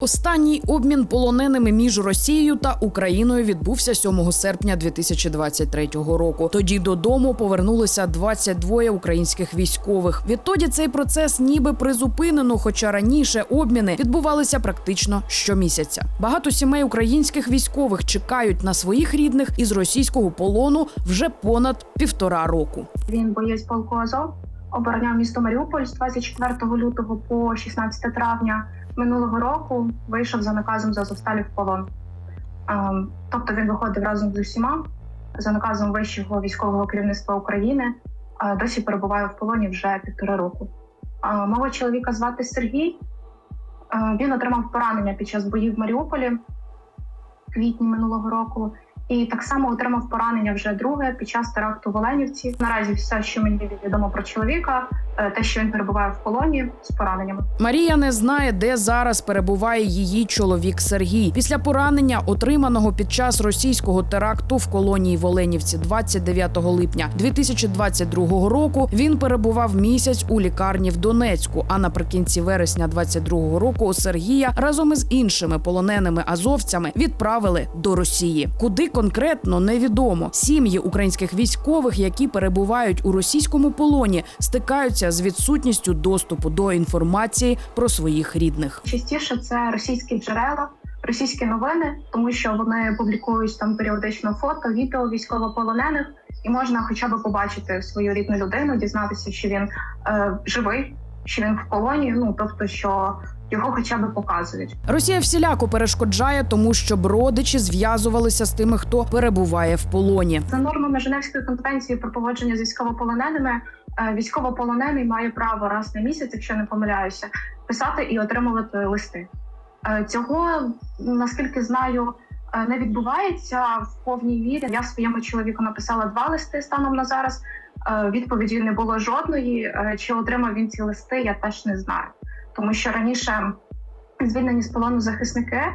Останній обмін полоненими між Росією та Україною відбувся 7 серпня 2023 року. Тоді додому повернулися 22 українських військових. Відтоді цей процес ніби призупинено, хоча раніше обміни відбувалися практично щомісяця. Багато сімей українських військових чекають на своїх рідних із російського полону вже понад півтора року. Він боєць полку Азов, обороняв місто Маріуполь з 24 лютого по 16 травня минулого року. Вийшов за наказом з Азовсталі в полон. Ем, Тобто він виходив разом з усіма за наказом вищого військового керівництва України. Досі перебуває в полоні вже півтора року. Мого чоловіка звати Сергій. Е, Він отримав поранення під час боїв в Маріуполі в квітні минулого року. І так само отримав поранення вже друге під час теракту в Оленівці. Наразі все, що мені відомо про чоловіка, е, те, що він перебуває в полоні з пораненнями. Марія не знає, де зараз перебуває її чоловік Сергій. Після поранення, отриманого під час російського теракту в колонії в Оленівці 29 липня 2022 року, він перебував місяць у лікарні в Донецьку. А наприкінці вересня 22 року Сергія разом із іншими полоненими азовцями відправили до Росії. Куди конкретно невідомо. Сім'ї українських військових, які перебувають у російському полоні, стикаються з відсутністю доступу до інформації про своїх рідних. Частіше це російські джерела, російські новини, тому що вони публікують там періодично фото, відео військовополонених, і можна хоча б побачити свою рідну людину, дізнатися, що він е, живий, що він в полоні. Ну тобто, що його хоча б показують. Росія всіляко перешкоджає, тому щоб родичі зв'язувалися з тими, хто перебуває в полоні. За нормами Женевської конвенції про поводження з військовополоненими, е, військовополонений має право раз на місяць, якщо не помиляюся, писати і отримувати листи. Е, Цього наскільки знаю. е, Не відбувається в повній мірі. Я своєму чоловіку написала два листи станом на зараз. Відповіді не було жодної. Чи отримав він ці листи, я теж не знаю. Тому що раніше звільнені з полону захисники, е,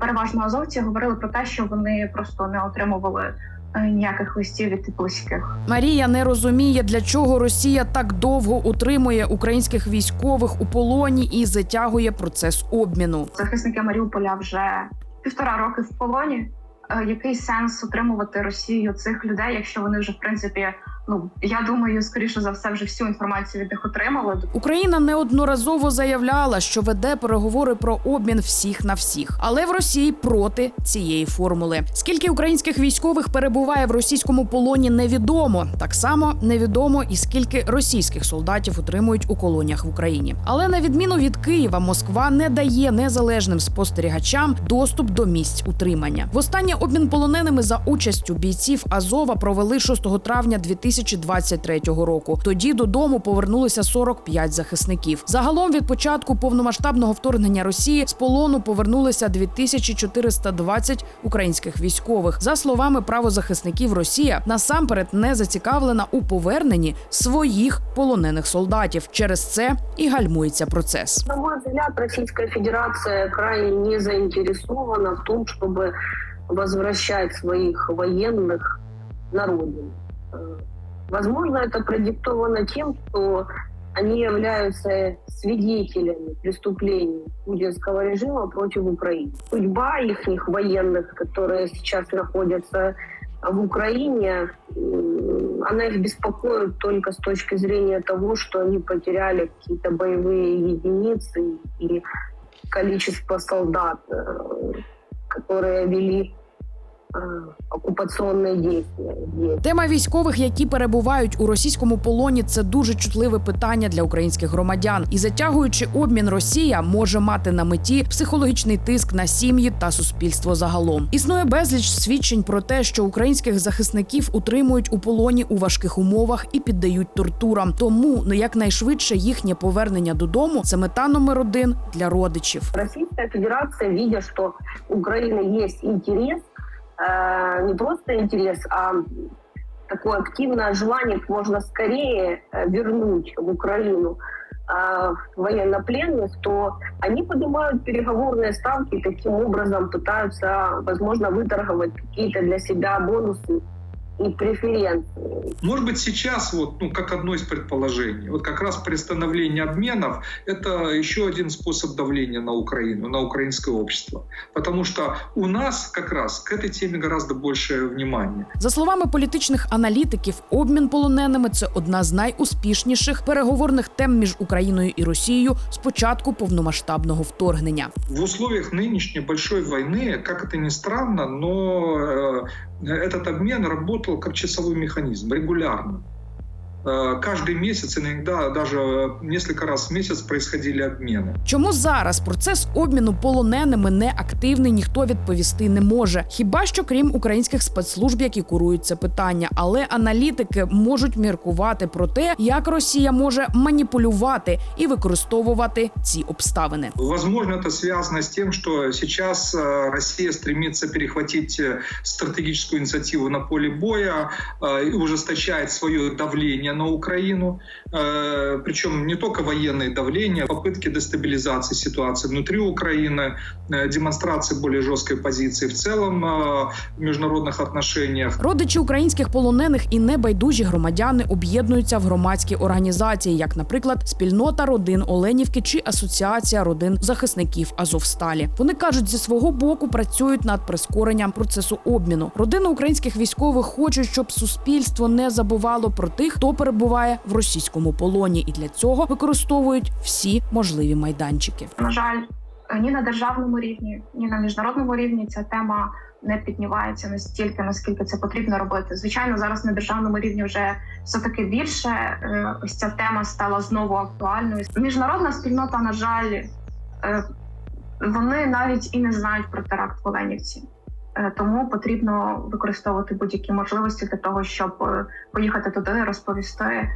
переважно азовці, говорили про те, що вони просто не отримували е, ніяких листів від близьких. Марія не розуміє, для чого Росія так довго утримує українських військових у полоні і затягує процес обміну. Захисники Маріуполя вже півтора роки в полоні. Е, Який сенс утримувати Росію цих людей, якщо вони вже в принципі, ну я думаю, скоріше за все, вже всю інформацію від них отримали. Україна неодноразово заявляла, що веде переговори про обмін всіх на всіх, але в Росії проти цієї формули. Скільки українських військових перебуває в російському полоні, невідомо. Так само невідомо і скільки російських солдатів утримують у колоніях в Україні. Але на відміну від Києва, Москва не дає незалежним спостерігачам доступ до місць утримання. Востаннє обмін полоненими за участю бійців Азова провели 6 травня 2023 року. Тоді додому повернулися 45 захисників. Загалом від початку повномасштабного вторгнення Росії з полону повернулися 2420 українських військових. За словами правозахисників, Росія насамперед не зацікавлена у поверненні своїх полонених солдатів. Через це і гальмується процес. На мой взгляд, Российская Федерация крайне не заинтересована в том, чтобы возвращать своих военных на родину. Возможно, это продиктовано тем, что они являются свидетелями преступлений путинского режима против Украины. Судьба их военных, которые сейчас находятся в Украине, она их беспокоит только с точки зрения того, что они потеряли какие-то боевые единицы и количество солдат, э, которые вели э, оккупационные действия здесь. Тема військових, які перебувають у російському полоні, це дуже чутливе питання для українських громадян. І затягуючи обмін, Росія може мати на меті психологічний тиск на сім'ї та суспільство загалом. Існує безліч свідчень про те, що українських захисників утримують у полоні у важких умовах і піддають тортурам. Тому ну якнайшвидше їхнє повернення додому це мета номер один для родичів. Российская Федерация, видя, что у Украины есть интерес, э, не просто интерес, а такое активное желание как можно скорее э, вернуть в Украину э, военнопленных, то они поднимают переговорные ставки и таким образом пытаются, возможно, выторговать какие-то для себя бонусы и преференции. Может быть, сейчас, вот, ну, как одно из предположений, вот как раз приостановление обменов – это еще один способ давления на Украину, на украинское общество. Потому что у нас как раз к этой теме гораздо больше внимания. За словами політичних аналітиків, обмін полоненими це одна з найуспішніших переговорних тем між Україною і Росією з початку повномасштабного вторгнення. В условиях нынешней большой войны, как это ни странно, но э, этот обмен работал как часовой механизм, регулярно. Э, Каждый месяц, иногда даже несколько раз в месяц происходили обмены. Чому зараз процес обміну полоненими не активний, ніхто відповісти не може. Хіба що крім українських спецслужб, які курують це питання, але аналітики можуть міркувати про те, як Росія може маніпулювати і використовувати ці обставини. Возможно, это связано с тем, что сейчас э, Россия стремится перехватить э, стратегическую инициативу на поле боя э, и ужесточает свое давление на Украину. Э, Причем не только военное давление, попытки дестабилизации ситуации внутри Украины, э, демонстрации более жесткой позиции в целом э, в международных отношениях. Родичі українських полонених і небайдужі громадяни об'єднуються в громадські організації, як, наприклад, спільнота родин Оленівки чи асоціація родин захисників Азовсталі. Вони кажуть, зі свого боку працюють над прискоренням процесу обміну. Родини українських військових хочуть, щоб суспільство не забувало про тих, хто перебуває в російському полоні, і для цього використовують всі можливі майданчики. На жаль, ні на державному рівні, ні на міжнародному рівні ця тема не піднімається настільки, наскільки це потрібно робити. Звичайно, зараз на державному рівні вже все таки більше. е, Ось ця тема стала знову актуальною. Міжнародна спільнота, на жаль, е, вони навіть і не знають про теракт в Оленівці. Е, Тому потрібно використовувати будь-які можливості для того, щоб е, поїхати туди, розповісти